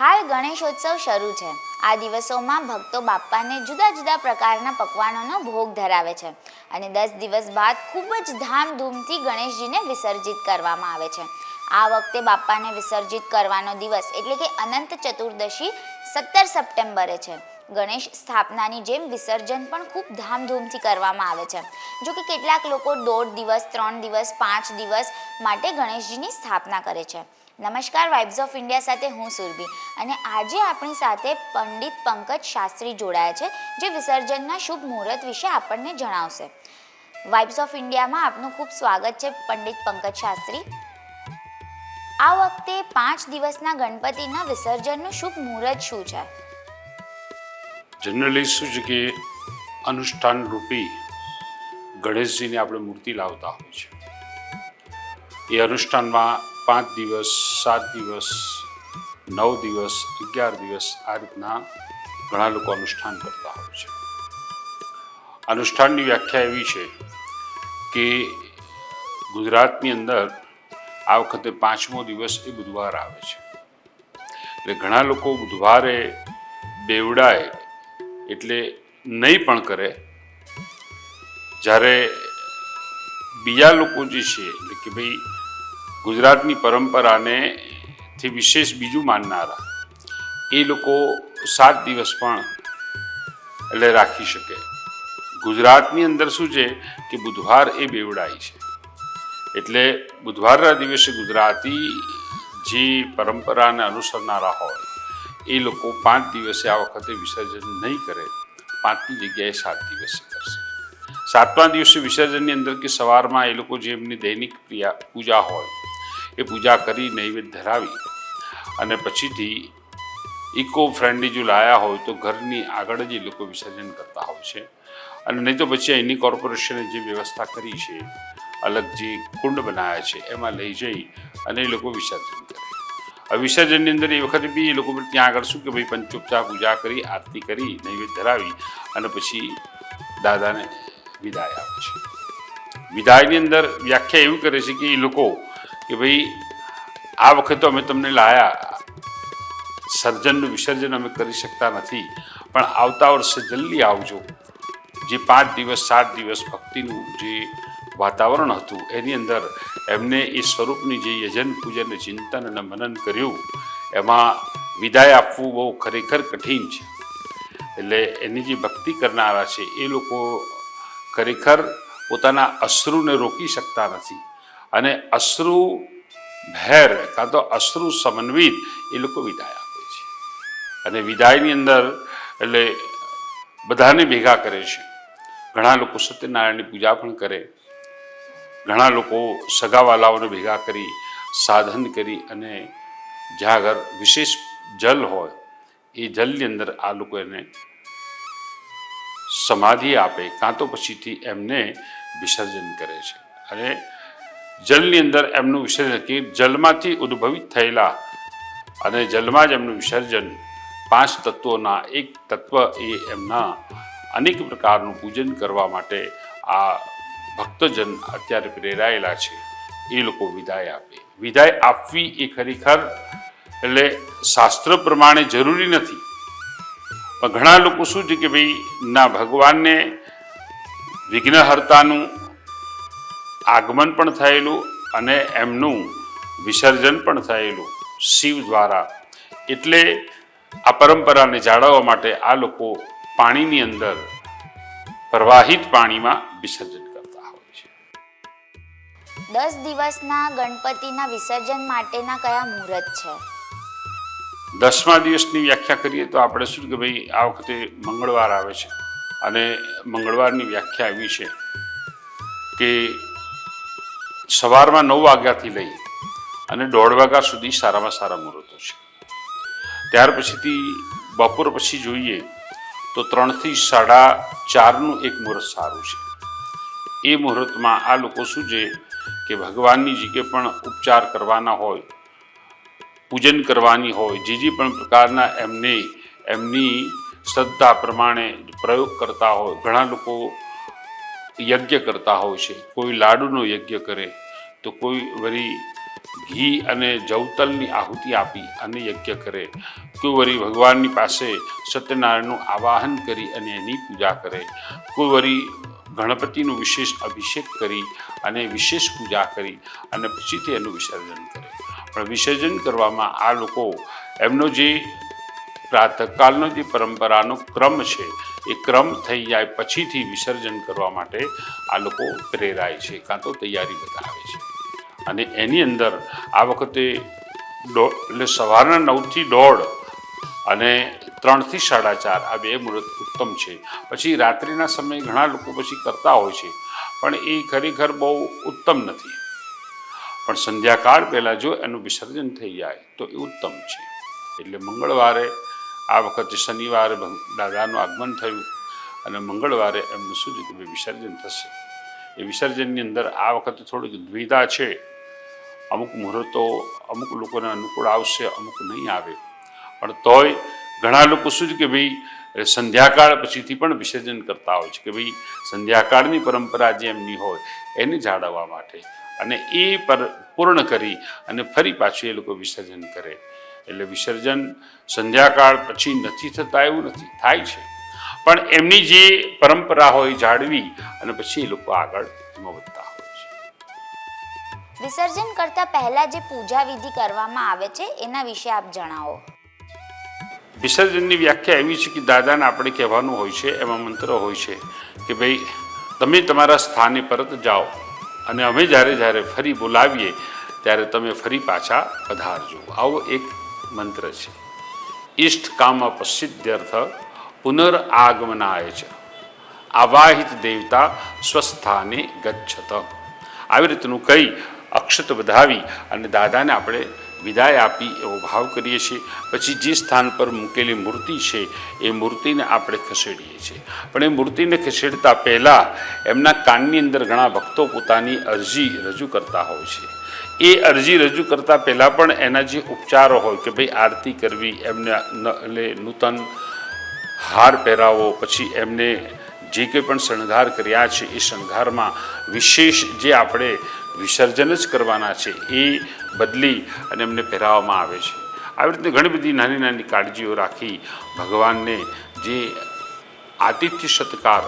હાલ ગણેશોત્સવ શરૂ છે. આ દિવસોમાં ભક્તો બાપ્પાને જુદા જુદા પ્રકારના પકવાનોનો ભોગ ધરાવે છે અને દસ દિવસ બાદ ખૂબ જ ધામધૂમથી ગણેશજીને વિસર્જિત કરવામાં આવે છે. આ વખતે બાપ્પાને વિસર્જિત કરવાનો દિવસ એટલે કે અનંત ચતુર્દશી સત્તર સપ્ટેમ્બરે છે. ગણેશ સ્થાપનાની જેમ વિસર્જન પણ ખૂબ ધામધૂમથી કરવામાં આવે છે. જો કે કેટલાક લોકો દોઢ દિવસ, ત્રણ દિવસ, પાંચ દિવસ માટે ગણેશજીની સ્થાપના કરે છે. નમસ્કાર વાઇબ્સ ઓફ ઇન્ડિયા સાથે હું સુરભી. અને આજે આપણી સાથે પંડિત પંકજ શાસ્ત્રી જોડાયા છે, જે વિસર્જનના શુભ મુહૂર્ત વિશે આપણને જણાવશે. વાઇબ્સ ઓફ ઇન્ડિયામાં આપનું ખૂબ સ્વાગત છે, પંડિત પંકજ શાસ્ત્રી. આ વખતે પાંચ દિવસના ગણપતિના વિસર્જનનું શુભ મુહૂર્ત શું છે? જનરલી શું છે કે અનુષ્ઠાન રૂપી ગણેશજીની આપણે મૂર્તિ લાવતા હોય છે એ અનુષ્ઠાનમાં પાંચ દિવસ, સાત દિવસ, નવ દિવસ, અગિયાર દિવસ આ રીતના ઘણા લોકો અનુષ્ઠાન કરતા હોય છે. અનુષ્ઠાનની વ્યાખ્યા એવી છે કે ગુજરાતની અંદર આ વખતે પાંચમો દિવસ એ બુધવાર આવે છે. એટલે ઘણા લોકો બુધવારે બેવડાય એટલે નહીં પણ કરે. જ્યારે બીજા લોકો જે છે, એટલે કે ભાઈ ગુજરાતની પરંપરાને થી વિશેષ બીજું માનનારા, એ લોકો સાત દિવસ પણ એટલે રાખી શકે. ગુજરાતની અંદર શું છે કે બુધવાર એ બેવડાય છે. એટલે બુધવારના દિવસે ગુજરાતી જે પરંપરાને અનુસરનારા હોય, એ લોકો પાંચ દિવસે આ વખતે વિસર્જન નહીં કરે, પાંચની જગ્યાએ સાત દિવસે કરશે. સાતમા દિવસે વિસર્જનની અંદર કે સવારમાં એ લોકો જે એમની દૈનિક પ્રિયા પૂજા હોય એ પૂજા કરી, નૈવેદ્ય ધરાવી. અને પછીથી ઇકો ફ્રેન્ડલી જો લાયા હોય તો ઘરની આગળ જ એ લોકો વિસર્જન કરતા હોય છે. અને નહીં તો પછી અહીંની કોર્પોરેશને જે વ્યવસ્થા કરી છે, અલગ જે કુંડ બનાવ્યા છે, એમાં લઈ જઈ અને એ લોકો વિસર્જન કરે. હવે વિસર્જનની અંદર એ વખતે બી એ લોકો ત્યાં આગળ શું કે ભાઈ પંચોપચાર પૂજા કરી, આરતી કરી, નૈવેદ્ય ધરાવી અને પછી દાદાને વિદાય આપે છે. વિદાયની અંદર વ્યાખ્યા એવું કરે છે કે એ લોકો કે ભાઈ આ વખતે અમે તમને લાયા. સર્જનનું વિસર્જન અમે કરી શકતા નથી. પણ આવતા વર્ષે જલ્દી આવજો. જે પાંચ દિવસ, સાત દિવસ ભક્તિનું જે વાતાવરણ હતું, એની અંદર એમને એ સ્વરૂપની જે યજન પૂજન, ચિંતન અને મનન કર્યું, એમાં વિદાય આપવું બહુ ખરેખર કઠિન છે. એટલે એની જે ભક્તિ કરનારા છે, એ લોકો ખરેખર પોતાના અશ્રુને રોકી શકતા નથી. અને અશ્રુ ભેર કાં તો અશ્રુ સમન્વિત એ લોકો વિદાય આપે છે. અને વિદાયની અંદર એટલે બધાને ભેગા કરે છે. ઘણા લોકો સત્યનારાયણની પૂજા પણ કરે. ઘણા લોકો સગાવાલાઓને ભેગા કરી, સાધન કરી અને જ્યાં આગળ વિશેષ જલ હોય એ જલની અંદર આ લોકો એને સમાધિ આપે. કાં તો પછીથી એમને વિસર્જન કરે છે. અને જલની અંદર એમનું વિસર્જન કે જલમાંથી ઉદ્ભવિત થયેલા અને જલમાં જ એમનું વિસર્જન પાંચ તત્વોના એક તત્વ એ એમના અનેક પ્રકારનું પૂજન કરવા માટે આ ભક્તજન અત્યારે પ્રેરાયેલા છે. એ લોકો વિદાય આપે. વિદાય આપવી એ ખરેખર એટલે શાસ્ત્ર પ્રમાણે જરૂરી નથી. પણ ઘણા લોકો શું છે કે ભાઈ ના ભગવાનને વિઘ્નહર્તાનું આગમન પણ થયેલું અને એમનું વિસર્જન પણ થયેલું શિવ દ્વારા. એટલે આ પરંપરાને જાળવવા માટે આ લોકો પાણીની અંદર પ્રવાહિત પાણીમાં વિસર્જન કરતા હોય છે. દસ દિવસના ગણપતિના વિસર્જન માટેના કયા મુહૂર્ત છે? દસમા દિવસની વ્યાખ્યા કરીએ તો આપણે શું કે ભાઈ આ વખતે મંગળવાર આવે છે. અને મંગળવારની વ્યાખ્યા એવી છે કે સવારમાં નવ વાગ્યાથી લઈ અને દોઢ વાગ્યા સુધી સારામાં સારા મુહૂર્તો છે. ત્યાર પછીથી બપોર પછી જોઈએ તો ત્રણથી સાડા ચારનું એક મુહૂર્ત સારું છે. એ મુહૂર્તમાં આ લોકો શું છે કે ભગવાનની જે કે પણ ઉપચાર કરવાના હોય, પૂજન કરવાની હોય, જે જે પણ પ્રકારના એમને એમની શ્રદ્ધા પ્રમાણે પ્રયોગ કરતા હોય, ઘણા લોકો યજ્ઞ કરતા હોય છે. કોઈ લાડુનો યજ્ઞ કરે, તો કોઈ વળી ઘી અને જવતલની આહુતિ આપી અને યજ્ઞ કરે. કોઈ વળી ભગવાનની પાસે સત્યનારાયણનું આવાહન કરી અને એની પૂજા કરે. કોઈ વળી ગણપતિનું વિશેષ અભિષેક કરી અને વિશેષ પૂજા કરી અને પછી તે એનું વિસર્જન કરે. પણ વિસર્જન કરવામાં આ લોકો એમનો જે પ્રાતઃકાલનો જે પરંપરાનો ક્રમ છે એ ક્રમ થઈ જાય પછીથી વિસર્જન કરવા માટે આ લોકો પ્રેરાય છે, કાં તો તૈયારી બતાવે છે. અને એની અંદર આ વખતે દો, એટલે સવારના નવથી દોઢ અને ત્રણથી સાડા ચાર આ બે મુહૂર્ત ઉત્તમ છે. પછી રાત્રિના સમયે ઘણા લોકો પછી કરતા હોય છે, પણ એ ખરેખર બહુ ઉત્તમ નથી. પણ સંધ્યાકાળ પહેલાં જો એનું વિસર્જન થઈ જાય તો એ ઉત્તમ છે. એટલે મંગળવારે આ વખતે શનિવારે દાદાનું આગમન થયું અને મંગળવારે એમનું શું છે વિસર્જન થશે. એ વિસર્જનની અંદર આ વખતે થોડીક દ્વિધા છે. અમુક મુહૂર્તો, અમુક લોકોને અનુકૂળ આવશે, અમુક નહીં આવે. પણ તોય ઘણા લોકો શું છે કે ભાઈ સંધ્યાકાળ પછીથી પણ વિસર્જન કરતા હોય છે કે ભાઈ, સંધ્યાકાળની પરંપરા જે એમની હોય, એને જાળવવા માટે. અને એ પર પૂર્ણ કરી અને ફરી પાછું એ લોકો વિસર્જન કરે. એટલે વિસર્જન સંધ્યાકાળ પછી નથી થતા એવું નથી થાય છે. પણ એમની જે પરંપરા હોય જાળવી અને પછી એ લોકો આગળ એમાં વધતા હોય છે. વિસર્જન કરતા પહેલા જે પૂજા વિધિ કરવામાં આવે છે એના વિશે આપ જણાવો. વિસર્જનની વ્યાખ્યા એવી છે કે દાદાને આપણે કહેવાનું હોય છે એમાં મંત્ર હોય છે કે ભાઈ તમે તમારા સ્થાને પરત જાઓ અને અમે જ્યારે જ્યારે ફરી બોલાવીએ ત્યારે તમે ફરી પાછા પધારજો. આવો એક મંત્ર છે. ઈષ્ટ કામ પસિદ્ધ્યર્થ પુનરાગમનાય છે. આવાહિત દેવતા સ્વસ્થાને ગચ્છત. આવી રીતનું કહી અક્ષત વધાવી અને દાદાને આપણે વિદાય આપી એવો ભાવ કરીએ છીએ. પછી જે સ્થાન પર મૂકેલી મૂર્તિ છે, એ મૂર્તિને આપણે ખસેડીએ છીએ. પણ એ મૂર્તિને ખસેડતા પહેલાં એમના કાનની અંદર ઘણા ભક્તો પોતાની અરજી રજૂ કરતા હોય છે. એ અરજી રજૂ કરતા પહેલાં પણ એના જે ઉપચારો હોય કે ભાઈ આરતી કરવી, એમને એટલે નૂતન હાર પહેરાવો, પછી એમને જે કંઈ પણ શણગાર કર્યા છે, એ શણગારમાં વિશેષ જે આપણે વિસર્જન જ કરવાના છે, એ બદલી અને એમને પહેરાવવામાં આવે છે. આવી રીતે ઘણી બધી નાની નાની કાળજીઓ રાખી ભગવાનને જે આતિથ્ય સત્કાર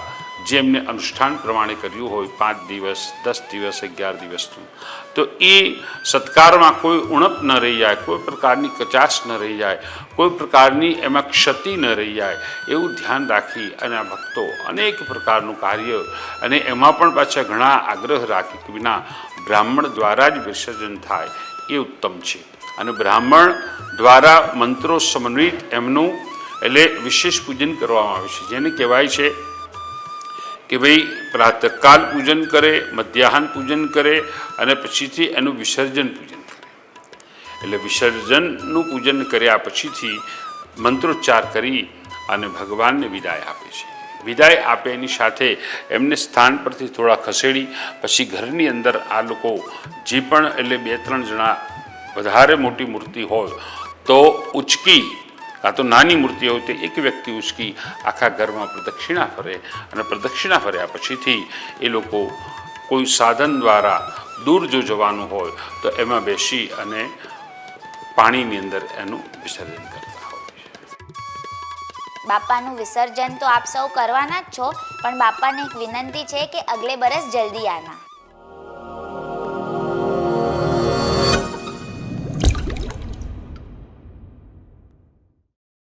જે એમને અનુષ્ઠાન પ્રમાણે કર્યું હોય, પાંચ દિવસ, દસ દિવસ, અગિયાર દિવસનું તો. એ સત્કારમાં કોઈ ઉણપ ન રહી જાય, કોઈ પ્રકારની કચાશ ન રહી જાય, કોઈ પ્રકારની એમાં ક્ષતિ ન રહી જાય, એવું ધ્યાન રાખી અને આ ભક્તો અનેક પ્રકારનું કાર્ય અને એમાં પણ પાછા ઘણા આગ્રહ રાખી વિના બ્રાહ્મણ દ્વારા જ વિસર્જન થાય એ ઉત્તમ છે. અને બ્રાહ્મણ દ્વારા મંત્રો સમન્વિત એમનું એટલે વિશેષ પૂજન કરવામાં આવે છે. જેને કહેવાય છે કે ભાઈ પ્રાતકાલ પૂજન કરે, મધ્યાહન પૂજન કરે અને પછીથી એનું વિસર્જન પૂજન કરે. એટલે વિસર્જનનું પૂજન કર્યા પછીથી મંત્રોચ્ચાર કરી અને ભગવાનને વિદાય આપે છે. વિદાય આપે એની સાથે એમને સ્થાન પરથી થોડા ખસેડી, પછી ઘરની અંદર આ લોકો જે પણ એટલે બે ત્રણ જણા વધારે મોટી મૂર્તિ હોય તો ઉચકી કાં તો નાની મૂર્તિ હોય તો એક વ્યક્તિ ઉચકી આખા ઘરમાં પ્રદક્ષિણા ફરે અને પ્રદક્ષિણા ફર્યા પછીથી એ લોકો કોઈ સાધન દ્વારા દૂર જો જવાનું હોય તો એમાં બેસી અને પાણીની અંદર એનું વિસર્જન કરતા હોય બાપાનું વિસર્જન તો આપ સૌ કરવાના જ છો, પણ બાપાને એક વિનંતી છે કે અગલે બરસ જલ્દી આના.